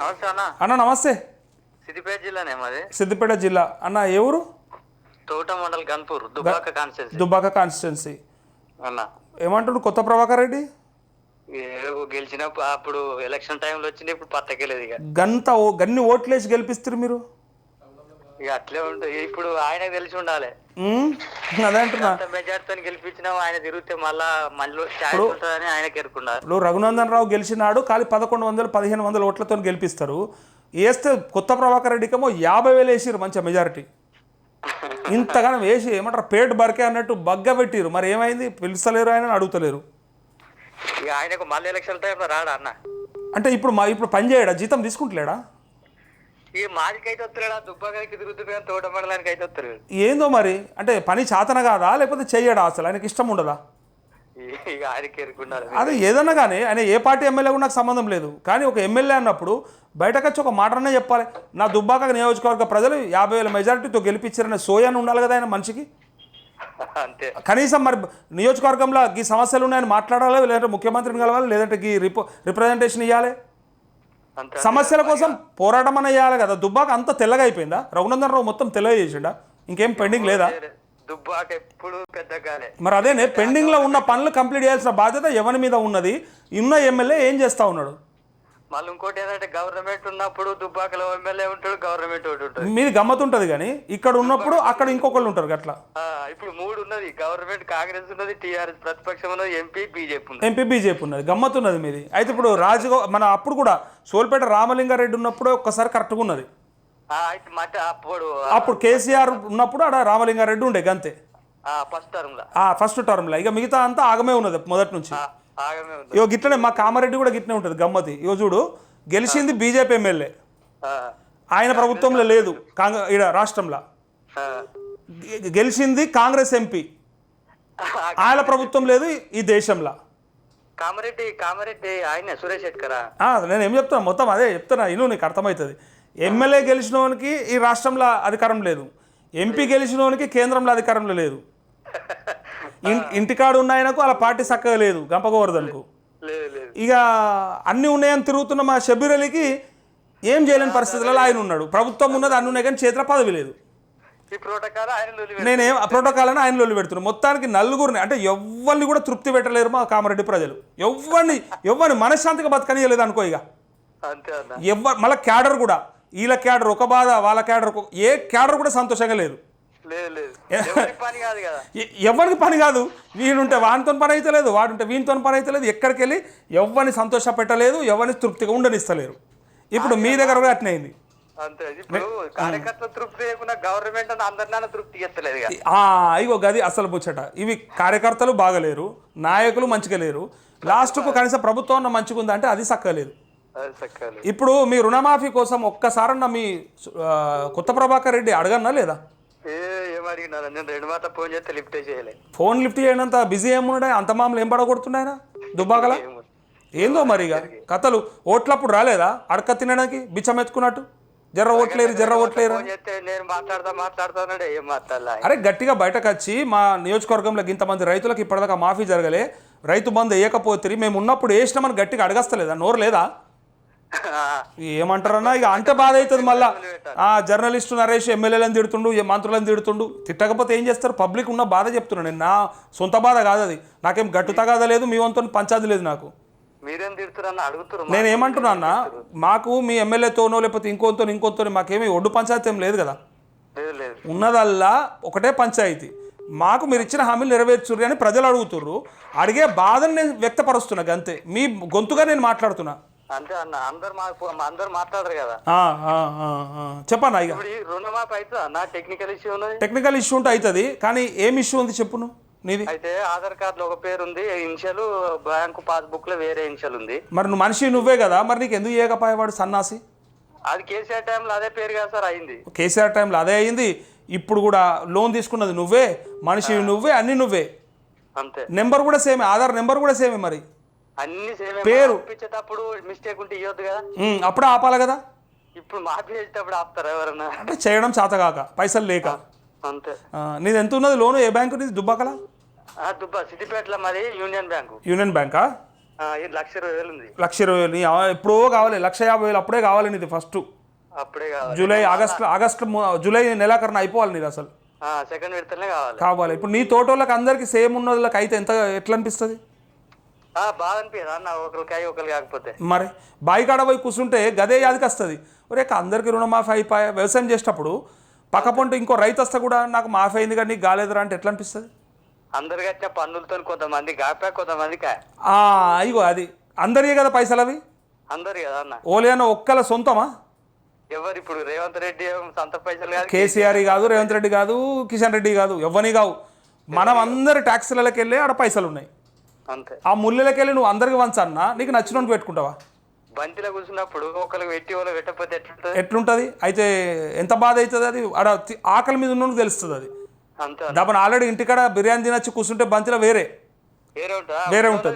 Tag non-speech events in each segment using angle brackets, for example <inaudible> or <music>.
నమస్తే అన్న. అన్న నమస్తే. సిద్దిపేట జిల్లానే మాది. సిద్దిపేట జిల్లా. అన్న ఏ ఊరు? తోట మండల్ గన్పూర్ దుబ్బాక కాన్స్టెన్సీ దుబ్బాక కాన్స్టిట్యున్సీ. అన్న. ఏమంటాడు కొత్త ప్రభాకర్ రెడ్డి? గెలిచినప్పుడు అప్పుడు ఎలక్షన్ టైంలో వచ్చింది ఇప్పుడు పత్తకెళ్ళేది ఇక. గంత గన్ని ఓట్లేసి గెలిపిస్తారు మీరు? ఇక అట్లే ఉంటుంది. ఇప్పుడు ఆయనకు తెలిసి ఉండాలి. అదే అంటున్నా. మెజార్టీతో గెలిపించినాం ఆయన తిరిగితే మళ్ళా మళ్ళీ ఎరుకున్నారు ఇప్పుడు రఘునందన్ రావు గెలిచినాడు ఖాళీ పదకొండు వందలు పదిహేను వందల ఓట్లతో గెలిపిస్తారు. వేస్తే కొత్త ప్రభాకర్ రెడ్డికేమో యాభై వేలు వేసిరు మంచి మెజారిటీ. ఇంతగానం వేసి ఏమంటారు పేట్ బరికే అన్నట్టు బగ్గ పెట్టిరు మరి ఏమైంది? పిలుస్తలేరు ఆయన అడుగుతలేరు. ఆయనకు మళ్ళీ ఎలక్షన్ టైంలో రాడా అన్న. అంటే ఇప్పుడు మా ఇప్పుడు పని చేయడా? జీతం తీసుకుంటలేడా? ఈ మాదికి అయితే వస్తున్నాడా దుబ్బాకాయకి తిరుగుతున్నాడు తోట మండలానికి అయితే వస్తారు. ఏందో మరి? అంటే పని చాతన కాదా? లేకపోతే చెయ్యడా అసలు? ఆయనకి ఇష్టం ఉండదా? అదే ఏదన్నా కానీ ఆయన ఏ పార్టీ ఎమ్మెల్యే కూడా నాకు సంబంధం లేదు. కానీ ఒక ఎమ్మెల్యే అన్నప్పుడు బయటకు వచ్చి ఒక మాటనే చెప్పాలి. నా దుబ్బాక నియోజకవర్గ ప్రజలు యాభై వేల మెజారిటీతో గెలిపించారనే సోయాన్ని ఉండాలి కదా ఆయన మనిషికి? అంతే. కనీసం మరి నియోజకవర్గంలో ఈ సమస్యలు ఉన్నాయని మాట్లాడాలి? లేదంటే ముఖ్యమంత్రిని కలవాలి? లేదంటే ఈ రిపో రిప్రజెంటేషన్ ఇవ్వాలి సమస్యల కోసం పోరాటం అన్న చేయాలి కదా. దుబ్బాక అంత తెల్లగా అయిపోయిందా? రఘునందన్ రావు మొత్తం తెల్లగా చేసిండా? ఇంకేం పెండింగ్ లేదా? దుబ్బాక ఎప్పుడు మరి అదేనే పెండింగ్లో ఉన్న పనులు కంప్లీట్ చేయాల్సిన బాధ్యత ఎవరి మీద ఉన్నది? ఉన్న ఎమ్మెల్యే ఏం చేస్తా ఉన్నాడు? మళ్ళీ ఇంకోటి ఏంటంటే గవర్నమెంట్ ఉన్నప్పుడు దుబ్బాకలో ఎమ్మెల్యే ఉంటాడు గవర్నమెంట్ ఒకటి ఉంటుంది మీది గమ్మతుంటది కానీ ఇక్కడ ఉన్నప్పుడు అక్కడ ఇంకొకళ్ళు ఉంటారు అట్లా ఇప్పుడు మూడు ఉన్నది గవర్నమెంట్ కాంగ్రెస్ ఉన్నది టీఆర్ఎస్ ప్రతిపక్షం ఉన్నది ఎంపీ బీజేపీ ఉన్నది. ఎంపీ బీజేపీ ఉన్నది. గమ్మతున్నది మీది. అయితే ఇప్పుడు రాజగో మన అప్పుడు కూడా సోల్పేట రామలింగారెడ్డి ఉన్నప్పుడు ఒక్కసారి కరెక్ట్గా ఉన్నది. అప్పుడు అప్పుడు కేసీఆర్ ఉన్నప్పుడు ఆడ రామలింగారెడ్డి ఉండే గంతే. ఫస్ట్ టర్మ్ లా ఫస్ట్ టర్మ్లో. ఇక మిగతా అంతా ఆగమే ఉన్నది మొదటి నుంచి. ఇగో గిట్లనే మా కామారెడ్డి కూడా గిట్లనే ఉంటుంది గమ్మతి. ఇగో చూడు గెలిచింది బీజేపీ ఎమ్మెల్యే. ఆయన ప్రభుత్వంలో లేదు కాంగ్రెస్ ఈడ రాష్ట్రంలో. గెలిచింది కాంగ్రెస్ ఎంపీ. ఆయన ప్రభుత్వం లేదు ఈ దేశంలో. కామారెడ్డి కామారెడ్డి ఆయన సురేష్ నేను ఏం చెప్తున్నా? మొత్తం అదే చెప్తున్నా ఇను నీకు అర్థమవుతుంది. ఎమ్మెల్యే గెలిచినోనికి ఈ రాష్ట్రంలో అధికారం లేదు. ఎంపీ గెలిచినోనికి కేంద్రంలో అధికారంలో లేదు. <laughs> ఇంటికాడు ఉన్న ఆయనకు అలా పార్టీ చక్కగా లేదు గంపగోవర్ధన్కు. ఇక అన్నీ ఉన్నాయని తిరుగుతున్న మా షబీర్ అలీకి ఏం చేయలేని పరిస్థితులలో ఆయన ఉన్నాడు. ప్రభుత్వం ఉన్నది అన్ని ఉన్నాయి కానీ చేతిలో పదవి లేదు. నేనేం ఆ ప్రోటోకాల్ అని ఆయన లొల్లి పెడుతున్నాను మొత్తానికి నలుగురిని అంటే ఎవరిని కూడా తృప్తి పెట్టలేరు మా కామారెడ్డి ప్రజలు. ఎవరిని ఎవరిని మనశ్శాంతిగా బతకనియలేదు అనుకో ఇక ఎవ్వరు మళ్ళీ క్యాడర్ కూడా వీళ్ళ క్యాడర్ ఒక బాధ వాళ్ళ క్యాడర్ ఏ క్యాడర్ కూడా సంతోషంగా లేదు. <laughs> ఎవరికి పని కాదు వీడుంటే వానితో పని అయితే లేదు వాడుంటే వీనితో పని అయితే లేదు ఎక్కడికి వెళ్ళి ఎవరిని సంతోష పెట్టలేదు ఎవరిని తృప్తిగా ఉండనిస్తలేరు. ఇప్పుడు మీ దగ్గర కూడా అట్నే అయింది. అంతే. ఇప్పుడు కార్యకర్త తృప్తి లేకుండా గవర్నమెంట్ అందరినీ తృప్తి ఎత్తలేదు ఇక. ఆ, ఇగో గది అసలు ముచ్చట. ఇవి కార్యకర్తలు బాగలేరు నాయకులు మంచిగా లేరు. లాస్ట్కు కనీసం ప్రభుత్వం మంచిగా ఉందా అంటే అది సక్కలేదు. ఇప్పుడు మీ రుణమాఫీ కోసం ఒక్కసారన్న మీ కొత్త ప్రభాకర్ రెడ్డి అడగన్నా లేదా? నేను రెండు ఫోన్ చేస్తే లిఫ్టే చేయలే. ఫోన్ లిఫ్ట్ చేయనంత బిజీ ఏమున్నాడు? అంత మామూలు ఏం పడగొడుతున్నాయన? దుబ్బాకల? ఏందో మరి ఇక? కథలు. ఓట్లప్పుడు రాలేదా? అడక తినడానికి బిచ్చం ఎత్తుకున్నట్టు? జర్ర ఓట్లేరు జర్ర ఓట్లేరు. అరే గట్టిగా బయటకు వచ్చి మా నియోజకవర్గంలో ఇంతమంది రైతులకు ఇప్పటిదాకా మాఫీ జరగలే. రైతు బంధు వేయకపోతే మేము ఉన్నప్పుడు వేసినామని గట్టిగా అడగస్తలేదా? నోరు లేదా? ఏమంటారన్నా? ఇక అంత బాధ అవుతుంది మళ్ళా. ఆ జర్నలిస్టు నరేష్ ఎమ్మెల్యేలను తిడుతుండు ఏ మంత్రులను తిడుతుండు. తిట్టకపోతే ఏం చేస్తారు? పబ్లిక్ ఉన్న బాధ చెప్తున్నాను నేను. నా సొంత బాధ కాదు అది. నాకేం గట్టు తగాద లేదు? మీ వంతు పంచాది లేదు నాకు. నేను ఏమంటున్నా అన్న మాకు మీ ఎమ్మెల్యేతోనో లేకపోతే ఇంకోతో ఇంకోతో మాకేమీ ఒడ్డు పంచాయతీ ఏం లేదు కదా. ఉన్నదల్లా ఒకటే పంచాయతీ. మాకు మీరు ఇచ్చిన హామీలు నెరవేర్చుర్రి అని ప్రజలు అడుగుతుర్రు. అడిగే బాధను నేను వ్యక్తపరుస్తున్నా అంతే మీ గొంతుగా నేను మాట్లాడుతున్నా. అంతే అన్న అందరు మా అందరు మాట్లాడరు కదా. చెప్పన్నా ఇక. రుణమాఫీ అవుతుందా? నా టెక్నికల్ ఇష్యూ ఉన్నది. టెక్నికల్ ఇష్యూ ఉంటే అవుతుంది కానీ ఏం ఇష్యూ ఉంది చెప్పు నువ్వు? నీది? అయితే ఆధార్ కార్డులో ఒక పేరు ఉంది ఇన్షియల్ బ్యాంకు పాస్బుక్లో వేరే ఇన్షియల్ ఉంది. మరి నువ్వు మనిషి నువ్వే కదా మరి నీకు ఎందుకు ఏకపాయవాడు సన్నాసి? అది కేసీఆర్ టైంలో అదే పేరు కదా సార్ అయింది. కేసీఆర్ టైంలో అదే అయింది ఇప్పుడు కూడా లోన్ తీసుకున్నది నువ్వే మనిషి నువ్వే అన్ని నువ్వే. అంతే. నెంబర్ కూడా సేమే ఆధార్ నెంబర్ కూడా సేమే మరి. అన్ని పేరు. ఇప్పించేటప్పుడు మిస్టేక్ ఉంటే ఇవ్వద్దు కదా? అప్పుడే ఆపాలి కదా? ఇప్పుడు మాఫీ చేసేటప్పుడు ఆపుతారా ఎవరన్నా. అంటే చేయడం చేతగాక పైసలు లేక. అంతే. నీది ఎంత ఉన్నది లోను? ఏ బ్యాంకు నీది? దుబ్బాకలా? దుబ్బా సిద్దిపేటలో మరి యూనియన్ బ్యాంకు. యూనియన్ బ్యాంకా? లక్ష ఇరవై వేలు ఉంది. లక్ష ఇరవై వేలు. ఎప్పుడో కావాలి. లక్ష యాభై వేలు అప్పుడే కావాలి నీది ఫస్ట్ అప్పుడే కావాలి. జూలై ఆగస్ట్ ఆగస్ట్ జూలై నెలాఖరున అయిపోవాలి నీది అసలు. సెకండ్ విడతలనే కావాలి. కావాలి. ఇప్పుడు నీ తోటోళ్ళకి అందరికి సేమ్ ఉన్న వాళ్ళకి అయితే ఎంత ఎట్లా అనిపిస్తుంది? అనిపించదు అన్న ఒకరికి అయ్యి కాకపోతే. మరి బాయి కాడ పోయి కూర్చుంటే గదే యాదికి వస్తుంది. ఒరే అందరికి రుణమాఫీ అయిపోయా వ్యవసాయం చేసేటప్పుడు పక్క పొంట ఇంకో రైతు వస్తే కూడా నాకు మాఫీ అయింది కానీ నీకు కాలేదురా అంటే ఎట్లా అనిపిస్తుంది? అందరు కట్టిన పన్నులతో కొంతమంది కాపా కొంతమంది ఇగో అది. అందరికీ కదా పైసలు అవి? అందరు కదా అన్న. ఓలేనా ఒక్కల సొంతమా? ఎవరు ఇప్పుడు రేవంత్ రెడ్డి సొంత పైసలు కాదు కేసీఆర్ కాదు రేవంత్ రెడ్డి కాదు కిషన్ రెడ్డి కాదు ఎవ్వని కావు. మనం అందరి ట్యాక్సీలకి వెళ్ళి ఆడ పైసలు ఉన్నాయి. అంతే. ఆ ముళ్ళకి వెళ్ళి నువ్వు అందరికి వంచన్నా నీకు నచ్చినోనికి పెట్టుకుంటావా? బంతిలో కూర్చున్నప్పుడు ఒకరికి పెట్టి వాళ్ళు పెట్టకపోతే ఎట్లుంటది? ఎట్లుంటుంది? అయితే ఎంత బాధ అవుతుంది అది? ఆడ ఆకలి మీద ఉన్నోనికి తెలుస్తుంది అది. డబ్బన్ ఆల్రెడీ ఇంటికాడ బిర్యానీ తినొచ్చి కూర్చుంటే బంతిలో వేరే. వేరే ఉంటుందా?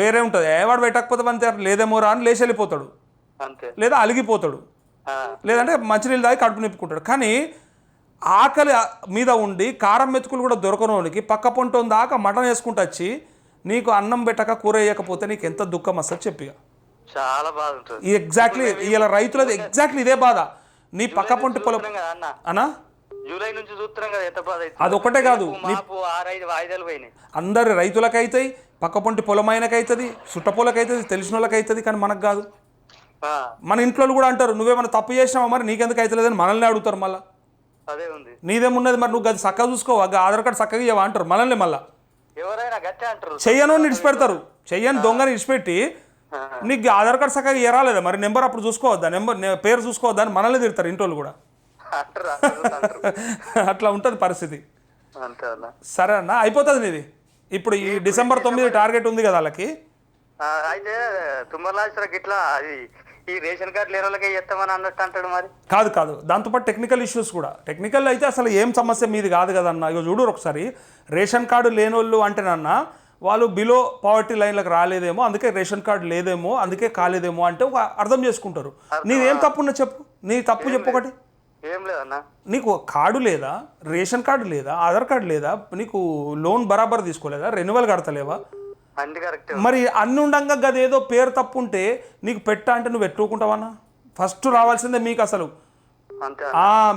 వేరే ఉంటుంది. ఏవాడు పెట్టకపోతే బంతి లేదేమో రా అని లేచి వెళ్ళిపోతాడు. అంతే. లేదా అలిగిపోతాడు. లేదంటే మంచినీళ్ళు తాగి కడుపు నింపుకుంటాడు. కానీ ఆకలి మీద ఉండి కారం మెతుకులు కూడా దొరకనోనికి పక్క పొంట దాకా మటన్ వేసుకుంటూ వచ్చి నీకు అన్నం పెట్టక కూర వేయకపోతే నీకు ఎంత దుఃఖం వస్తుంది చెప్పిగా. చాలా బాధ ఉంటుంది ఎగ్జాక్ట్లీ ఇలా రైతులది ఎగ్జాక్ట్లీ ఇదే బాధ. నీ పక్క పొంటి పొలం అనా జూలై నుంచి చూస్తున్నాం కదా ఎంత బాధ అదొక్కటే కాదు. అందరి రైతులకైతాయి పక్క పొంటి పొలమైనకైతుంది సుట్టపొలకైతుంది తెలిసిన వాళ్ళకైతుంది కానీ మనకు కాదు. మన ఇంట్లో కూడా అంటారు నువ్వేమైనా తప్పు చేసినావా మరి? నీకెందుకు అవుతలేదని మనల్ని అడుగుతారు మళ్ళీ. అదే ఉంది. నీదేమున్నది మరి? నువ్వు అది చక్కగా చూసుకోవా? ఆధార్ కార్డు చక్కగా ఇవ్వవా అంటారు మనల్ని మళ్ళీ. చెయ్యను ఇడిచిపెడతారు. చెయ్యని దొంగని ఇడిచిపెట్టి నీకు ఆధార్ కార్డు చక్కగా ఇవ్వరాలేదా మరి నెంబర్ అప్పుడు చూసుకోవద్దా? నెంబర్ పేరు చూసుకోవద్దా అని మనల్ని తిడతారు ఇంటోళ్ళు కూడా. <laughs> అట్లా ఉంటుంది పరిస్థితి. సరే అన్న అయిపోతుంది నీది. ఇప్పుడు ఈ డిసెంబర్ తొమ్మిది టార్గెట్ ఉంది కదా వాళ్ళకి. అయితే తుమ్మలాశ్వరకు ఇట్లా అది ఈ రేషన్ కార్డు లేని వాళ్ళకే చేస్తామని అన్నట్టు అంటాడు మరి. కాదు కాదు. దాంతోపాటు టెక్నికల్ ఇష్యూస్ కూడా. టెక్నికల్ అయితే అసలు ఏం సమస్య మీది కాదు కదన్న ఇక చూడు ఒకసారి. రేషన్ కార్డు లేనోళ్ళు అంటేనన్నా వాళ్ళు బిలో పావర్టీ లైన్లకు రాలేదేమో అందుకే రేషన్ కార్డు లేదేమో అందుకే కాలేదేమో అంటే ఒక అర్థం చేసుకుంటారు. నీదేం తప్పు ఉన్నా చెప్పు. నీ తప్పు చెప్పు ఒకటి. ఏం లేదన్న నీకు కార్డు లేదా? రేషన్ కార్డు లేదా? ఆధార్ కార్డు లేదా? నీకు లోన్ బరాబర్ తీసుకోలేదా? రెన్యువల్ కడతలేవా? మరి అన్ని ఉండంగా గదేదో పేరు తప్పు ఉంటే నీకు పెట్ట అంటే నువ్వు పెట్టుకుంటావన్నా ఫస్ట్ రావాల్సిందే మీకు అసలు.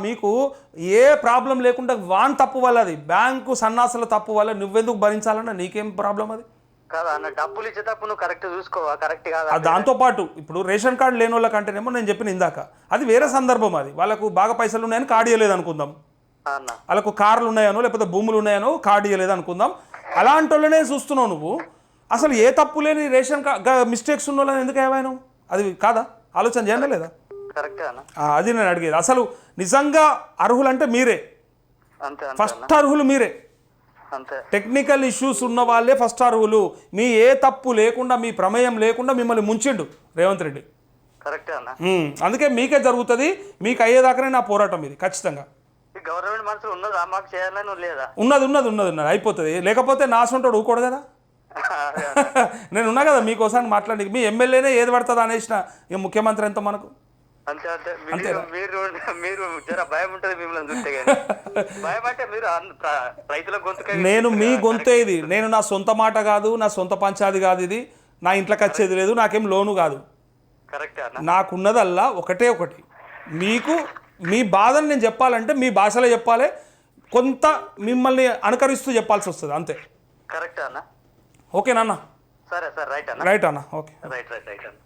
మీకు ఏ ప్రాబ్లం లేకుండా వాన్ తప్పు వల్ల అది. బ్యాంకు సన్నాసుల తప్పు వల్ల నువ్వెందుకు భరించాలన్నా నీకేం ప్రాబ్లం అది? డబ్బులు ఇచ్చేటప్పుడు నువ్వు కరెక్ట్ చూసుకోవా కరెక్ట్ కాదా ఆ దాంతోపాటు ఇప్పుడు రేషన్ కార్డు లేని వాళ్ళకంటేనేమో నేను చెప్పిన ఇందాక. అది వేరే సందర్భం అది. వాళ్ళకు బాగా పైసలు ఉన్నాయని కార్డు ఇవ్వలేదు అనుకుందాం. వాళ్ళకు కార్లు ఉన్నాయనో లేకపోతే భూములు ఉన్నాయనో కార్డు ఇవ్వలేదు అనుకుందాం. అలాంటి వాళ్ళనే చూస్తున్నావు నువ్వు. అసలు ఏ తప్పు లేని రేషన్ కార్డ్ మిస్టేక్స్ ఉన్న వాళ్ళని ఎందుకు ఏమైనా అది కాదా? ఆలోచన చేయండి లేదా? అది నేను అడిగేది. అసలు నిజంగా అర్హులంటే మీరే. అంతే అంతే అన్న. ఫస్ట్ అర్హులు మీరే. అంతే. టెక్నికల్ ఇష్యూస్ ఉన్న వాళ్ళే ఫస్ట్ అర్హులు. మీ ఏ తప్పు లేకుండా మీ ప్రమేయం లేకుండా మిమ్మల్ని ముంచిండు రేవంత్ రెడ్డి. అందుకే మీకే జరుగుతుంది. మీకు అయ్యేదాకానే నా పోరాటం ఇది ఖచ్చితంగా. గవర్నమెంట్ ఉన్నదా? మాకు చేయాలని లేదా? ఉన్నది ఉన్నది ఉన్నది ఉన్నది. అయిపోతుంది. లేకపోతే నా సొంటోడు ఊకోడు కదా. <laughs> నేను ఉన్నా కదా మీకోసానికి మాట్లాడి మీ ఎమ్మెల్యేనే ఏది పడుతుంది అనేసిన ఇక ముఖ్యమంత్రి ఎంత మనకు. అంతే అంతే. మీరు మీరు మీరు జర భయం ఉంటుంది మిమ్మల్ని చూస్తే <laughs> భయం అంటే మీరు రైతుల గొంతుక నేను మీ గొంతే ఇది. నేను నా సొంత మాట కాదు నా సొంత పంచాది కాదు ఇది. నా ఇంట్లోకి వచ్చేది లేదు నాకేం లోను కాదు. కరెక్టే నాకున్నదల్లా ఒకటే ఒకటి. మీకు మీ బాధను నేను చెప్పాలంటే మీ భాషలో చెప్పాలి. కొంత మిమ్మల్ని అనుకరిస్తూ చెప్పాల్సి వస్తుంది అంతే. కరెక్టే అన్న. ఓకేనా అన్న సరే సరే రైట్ అన్న. రైట్ అన్న ఓకే. రైట్ రైట్ రైట్ అన్న.